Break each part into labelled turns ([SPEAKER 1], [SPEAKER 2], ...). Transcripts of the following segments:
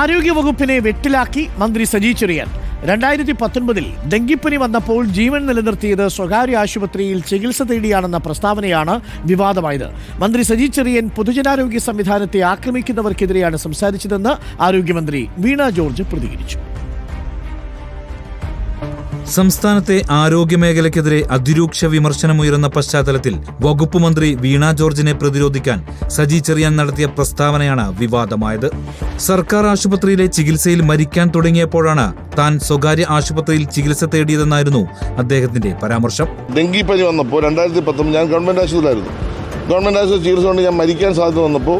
[SPEAKER 1] ആരോഗ്യവകുപ്പിനെ വെട്ടിലാക്കി മന്ത്രി സജി ചെറിയാൻ. രണ്ടായിരത്തി പത്തൊൻപതിൽ ഡെങ്കിപ്പനി വന്നപ്പോൾ ജീവൻ നിലനിർത്തിയത് സ്വകാര്യ ആശുപത്രിയിൽ ചികിത്സ തേടിയാണെന്ന പ്രസ്താവനയാണ് വിവാദമായത്. മന്ത്രി സജി ചെറിയൻ പൊതുജനാരോഗ്യ സംവിധാനത്തെ ആക്രമിക്കുന്നവർക്കെതിരെയാണ് സംസാരിച്ചതെന്ന് ആരോഗ്യമന്ത്രി വീണ ജോർജ് പ്രതികരിച്ചു.
[SPEAKER 2] സംസ്ഥാനത്തെ ആരോഗ്യമേഖലയ്ക്കെതിരെ അതിരൂക്ഷ വിമർശനമുയരുന്ന പശ്ചാത്തലത്തിൽ വകുപ്പ് മന്ത്രി വീണ ജോർജിനെ പ്രതിരോധിക്കാൻ സജി ചെറിയാൻ നടത്തിയ പ്രസ്താവനയാണ് വിവാദമായത്. സർക്കാർ ആശുപത്രിയിലെ ചികിത്സയിൽ മരിക്കാൻ തുടങ്ങിയപ്പോഴാണ് താൻ സ്വകാര്യ ആശുപത്രിയിൽ ചികിത്സ തേടിയതെന്നായിരുന്നു അദ്ദേഹത്തിന്റെ പരാമർശം.
[SPEAKER 3] ഡെങ്കിപ്പനി വന്നപ്പോൾ രണ്ടായിരത്തി പത്തൊമ്പത് ഞാൻ ഗവൺമെന്റ് ആശുപത്രിയിലായിരുന്നു. ഗവൺമെന്റ് ആശുപത്രി ചികിത്സ കൊണ്ട് ഞാൻ മരിക്കാൻ സാധ്യത വന്നപ്പോൾ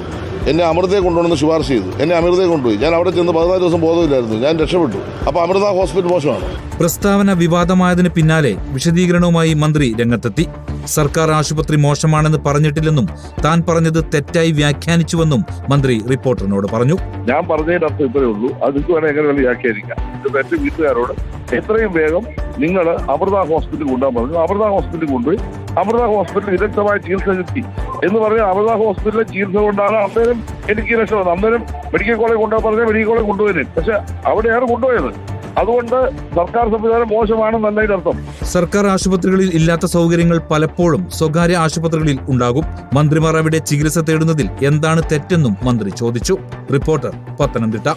[SPEAKER 3] എന്നെ അമൃതയെ കൊണ്ടുവന്ന് ശുപാർശ ചെയ്തു. എന്നെ അമൃതയെ കൊണ്ടുപോയി. ഞാൻ അവിടെ ചെന്ന് പതിനാല് ദിവസം ബോധമില്ലായിരുന്നു. ഞാൻ രക്ഷപ്പെട്ടു. അപ്പൊ അമൃത ഹോസ്പിറ്റൽ മോശമാണ്.
[SPEAKER 2] പ്രസ്താവന വിവാദമായതിന് പിന്നാലെ വിശദീകരണവുമായി മന്ത്രി രംഗത്തെത്തി. സർക്കാർ ആശുപത്രി മോശമാണെന്ന് പറഞ്ഞിട്ടില്ലെന്നും താൻ പറഞ്ഞത് തെറ്റായി വ്യാഖ്യാനിച്ചുവെന്നും മന്ത്രി റിപ്പോർട്ടറിനോട് പറഞ്ഞു.
[SPEAKER 4] ഞാൻ പറഞ്ഞതിന്റെ അർത്ഥം ഇത്രയേ ഉള്ളൂ. അത് നിങ്ങൾക്ക് എങ്ങനെ വേണമെങ്കിൽ വ്യാഖ്യാനിക്കാം. എന്റെ വീട്ടുകാരോട് എത്രയും വേഗം നിങ്ങൾ അമൃത ഹോസ്പിറ്റലിൽ കൊണ്ടുപോകാൻ പറഞ്ഞു. അമൃത ഹോസ്പിറ്റലിൽ കൊണ്ടുപോയി അമൃത ഹോസ്പിറ്റലിൽ വിദഗ്ധമായ ചികിത്സ കിട്ടി. എന്ന് പറഞ്ഞാൽ അമൃത ഹോസ്പിറ്റലിലെ ചികിത്സ കൊണ്ടാണ് അന്നേരം എനിക്ക് രക്ഷപ്പെട്ടത് അന്നേരം മെഡിക്കൽ കോളേജ് കൊണ്ടുപോകാൻ പറഞ്ഞാൽ മെഡിക്കൽ കോളേജ് കൊണ്ടുപോയത് പക്ഷെ അവിടെയാണ് കൊണ്ടുപോയത്. അതുകൊണ്ട് സർക്കാർ സംവിധാനം മോശമാണെന്നല്ല ഇതിനർത്ഥം.
[SPEAKER 2] സർക്കാർ ആശുപത്രികളിൽ ഇല്ലാത്ത സൗകര്യങ്ങൾ പലപ്പോഴും സ്വകാര്യ ആശുപത്രികളിൽ ഉണ്ടാകും. മന്ത്രിമാർ അവിടെ ചികിത്സ തേടുന്നതിൽ എന്താണ് തെറ്റെന്നും മന്ത്രി ചോദിച്ചു. റിപ്പോർട്ടർ പത്തനംതിട്ട.